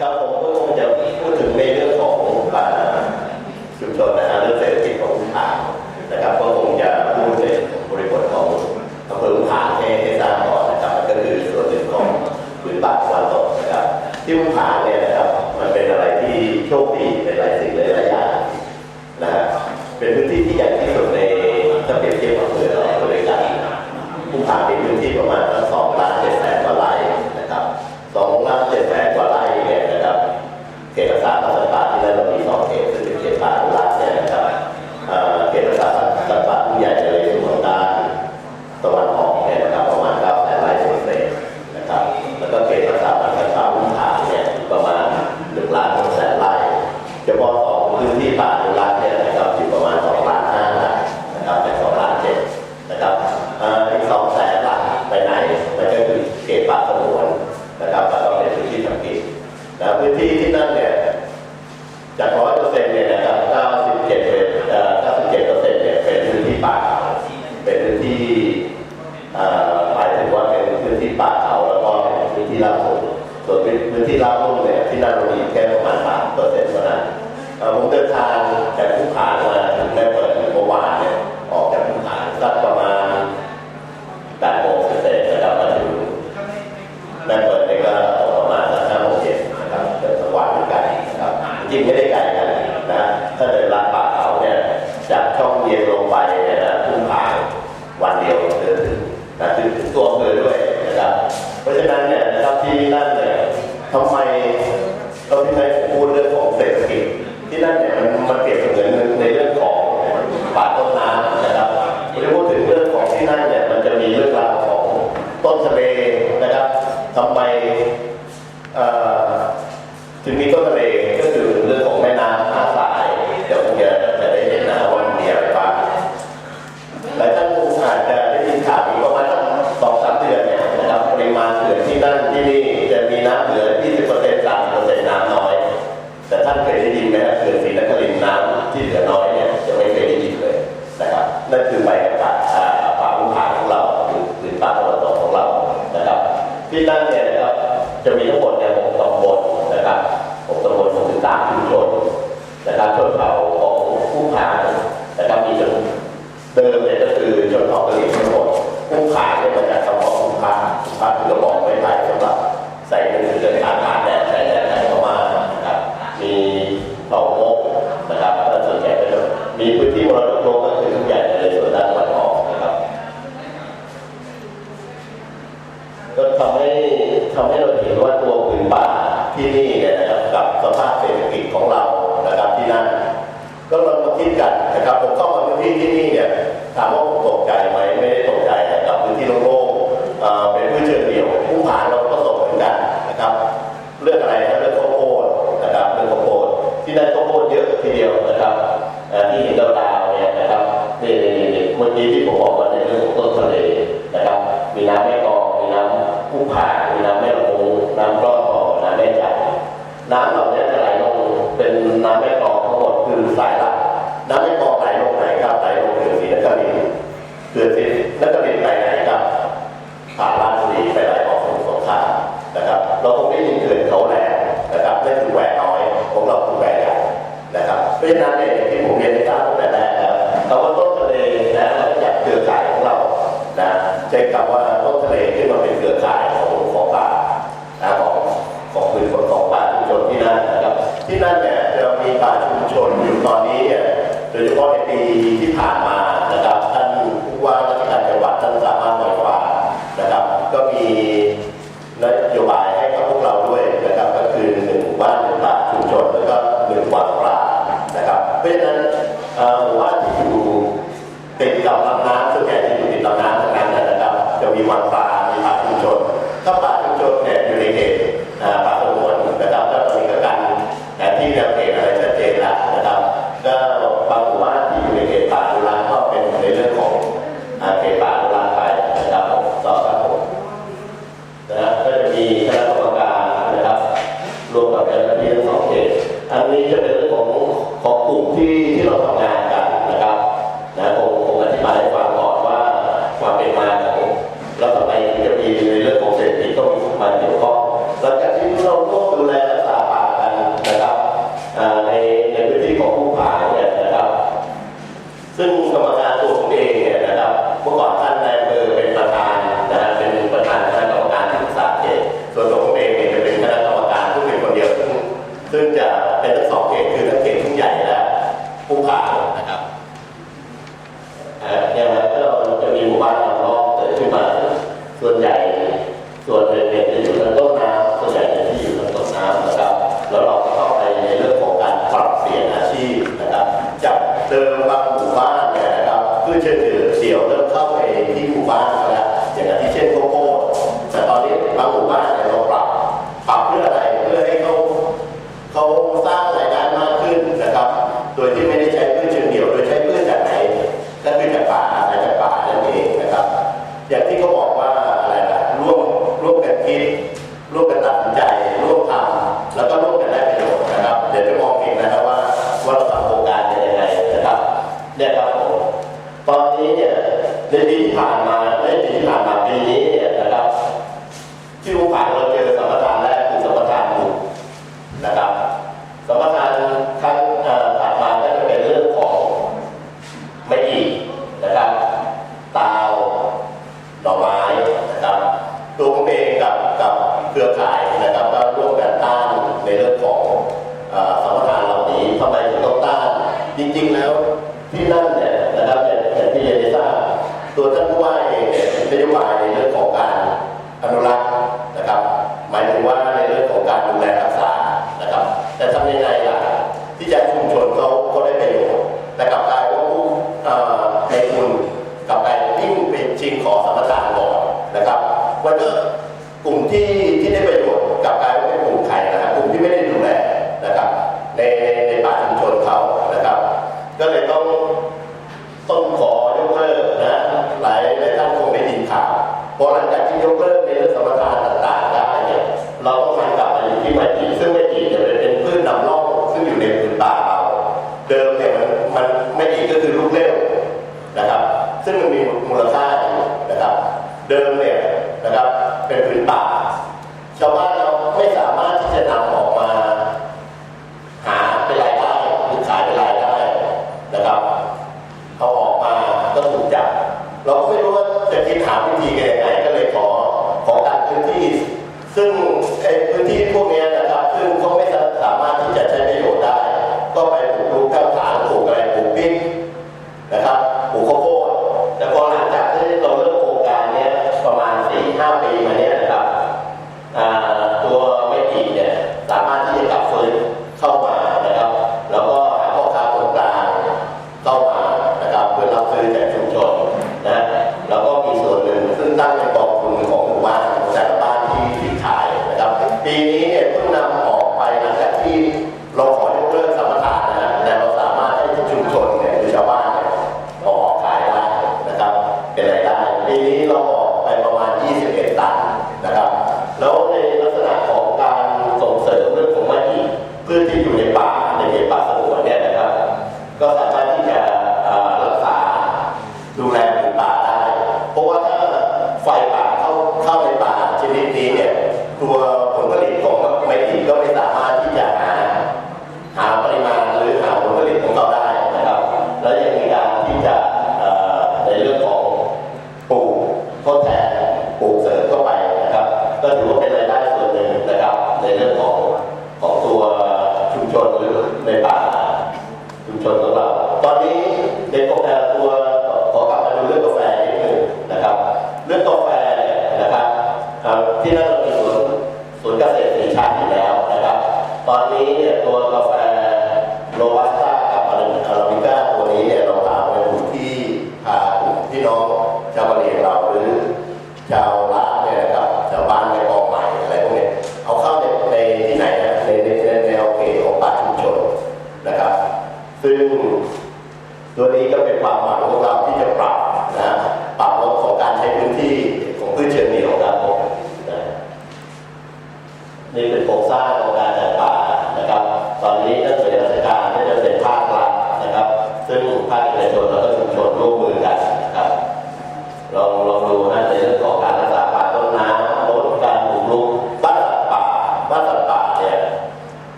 ครับผมก็คงจะพูดถึงในเรื่องของอ่าชุมชนนะฮะเรื่องเศรษฐกิจของภูผานะครับก็คงจะพูดในบริบทของอำเภอภูผาให้ให้ทราบก่อนนะครับก็คือส่วนหนึ่งของพื้นป่าตะวันตกนะครับที่ผ่าน ทำไมเราที่ไหนพูดเรื่องของเศรษฐกิจที่นั่นเนี่ยมันมันเปรียบเสมือนในเรื่องของป่าต้นน้ำนะครับเราพูดถึงเรื่องของที่นั่นเนี่ยมันจะมีเรื่องราวของต้นทะเล ใส่ในเรือทางผ่านแดดใส่แดดใส่เข้ามานะครับ มีเผ่ามกนะครับและส่วนใหญ่ก็จะมีพื้นที่มรดกโลกก็คือทุกอย่างในส่วนด้านตะวันออกนะครับ ก็ทำให้ทำให้เราเห็นว่าตัวผืนป่าที่นี่เนี่ยนะครับกับสภาพเศรษฐกิจของเรานะครับที่นั่นก็ลองมาคิดกันนะครับผมเข้ามาพื้นที่ที่นี่เนี่ยถามว่าผมตกใจไหมไม่ได้ตกใจนะครับพื้นที่โล่งๆเอ่อเป็นพื้นเชิงเดี่ยวผู้ผ่านเรา ที่นั่นข้าวโพดเยอะทีเดียวนะครับที่เห็นดาวๆเนี่ยนะครับนี่นี่นี่เมื่อกี้ที่ผมบอกว่าในเรื่องของต้นทะเลนะครับ มีน้ำแม่กองมีน้ำผู้ผ่ามีน้ำแม่ละมูน้ำกล้อคอน้ำแม่จันน้ำเหล่านี้ ที่นั่นเนี่ยเรามีป่าชุมชนอยู่ตอนนี้เนี่ยโดยเฉพาะในปีที่ผ่านมานะครับท่านผู้ว่าราชการจังหวัดท่านสามารถหน่อยฟ้านะครับ ก็มีนโยบายให้กับพวกเราด้วยนะครับ ก็คือหนึ่งบ้านหนึ่งป่าชุมชนแล้วก็หนึ่งวังปลานะครับ เพราะฉะนั้นหมู่บ้านที่อยู่ติดกับลำน้ำส่วนใหญ่จะอยู่ติดลำน้ำทั้งนั้นนะครับ จะมีวังปลามีป่าชุมชนถ้าป่าชุมชนเนี่ยอยู่ในเขตอ่าป่าสงวนนะครับ แต่ที่แนวเขตอะไรชัดเจนแล้วนะครับก็บางหมู่บ้านที่อยู่ในเขตป่าอนุรักษ์ก็เป็นในเรื่องของเขตป่าอนุรักษ์ไปนะครับผมต่อครับผมนะครับก็จะมีคณะกรรมการนะครับรวมกับเจ้าหน้าที่ทั้งสองเขตอันนี้จะเป็นเรื่องของของกลุ่มที่ที่เราทำงานกันนะครับนะคงคงอธิบายให้ฟังก่อนว่าความเป็นมาของแล้วทำไมถึงจะมีในเรื่องของเศรษฐกิจต้องมีมาเกี่ยวข้องหลังจาก o. พอหลังจากที่ยกเลิกในเรื่องสมรทานต่างๆได้เนี่ยเราต้องหันกลับมาอยู่ที่ไม่จีซึ่งไม่จีเนี่ยเป็นพืชนำร่องซึ่งอยู่ในพื้นตาเรา เดิมเนี่ยมันมันไม่จีก็คือลูกเล่วนะครับ meu pai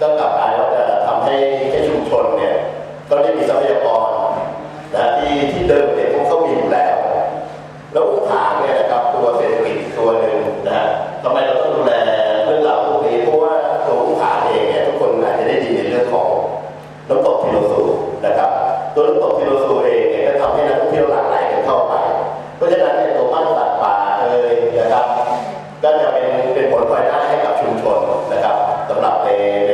ก็กลับไปายาจะทำให้ให้ชุมชนเนี่ยก็ได้มีทรัพยากรนะที่ที่เดิมเนี่ยพวกเขามีอยู่แล้ว แล้วอุ้งางเนี่ยนะครับตัวเศรษฐกิจตัวหนึ่งนะฮะทำไมเราต้องดูแลเรื่องราวพวกนี้เพราะว่าตัวอุ้งางเองเนี่ยทุกคนอาจจะได้ดีในเรื่องของน้ำตกทิโลสูนะครับ ตัวน้ำตกทิโลสูเองเนี่ยก็ทำให้นักท่องเที่ยวหลั่งไหลกันเข้าไป เพราะฉะนั้นเนี่ยตัวบ้านตัดป่าเอ่ยนะครับก็จะเป็นเป็นผลพลอยได้ให้กับชุมชนนะครับสำหรับในใน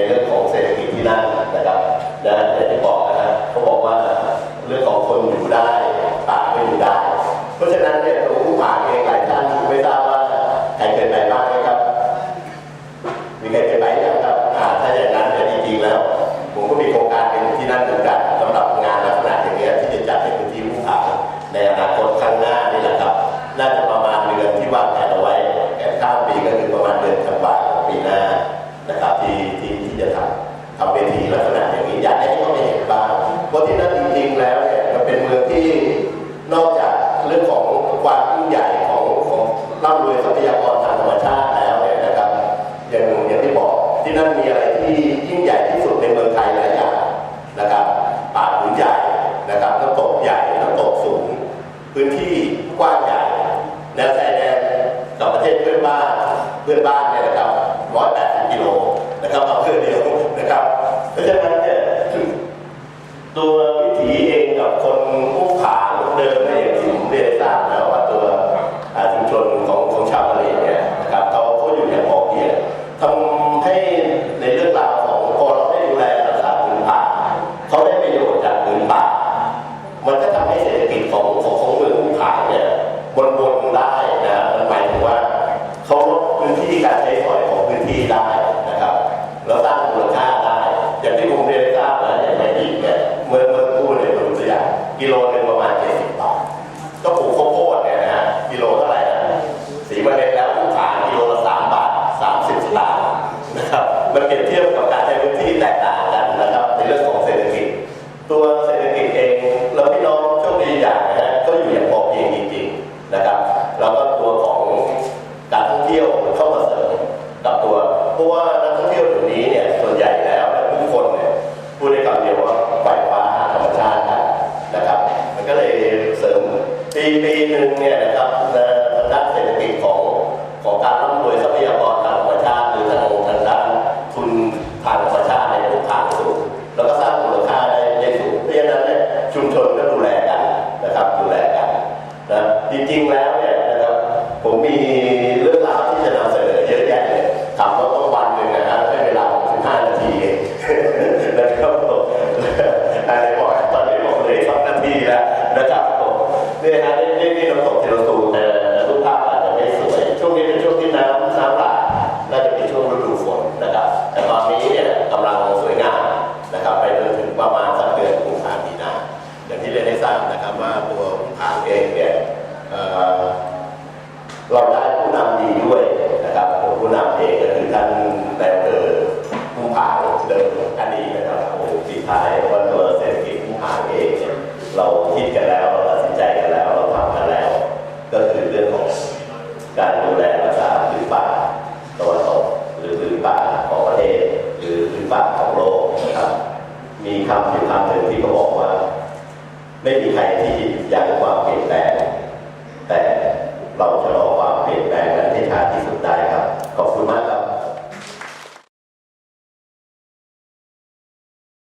ที่วางแผนเอาไว้แผนข้ามปีก็คือประมาณเดือนธันวาคมปีหน้านะครับที่ที่ที่จะทำทำเวทีลักษณะอย่างนี้อยาก เพื่อนบ้านเนี่ยนะครับ180กิโลนะครับเอาเพื่อนเดียวนะครับเพราะฉะนั้นเนี่ยตัววิถีเองกับคนผู้ขาเดิมเนี่ยอย่างที่ผมเรียนทราบแล้วว่าตัวชุมชนของของชาวมะเลเนี่ยนะครับเขาเขาอยู่อย่างพอเพียงทำให้ในเรื่องราวของพอเราได้ดูแลรักษาพื้นป่าเขาได้ประโยชน์จากพื้นป่ามันก็ทำให้เศรษฐกิจของของ tempo, a คิดกันแล้ว เราตัดสินใจกันแล้ว เราทำกันแล้ว ก็คือเรื่องของการดูแลรักษาหรือป่าตะวันตกหรือหรือป่าของประเทศ หรือหรือป่าของโลกนะครับ มีคำอยู่คำหนึ่งที่เขาบอกว่า ไม่มีใครที่อยากความเปลี่ยนแปลงแต่เราจะรอ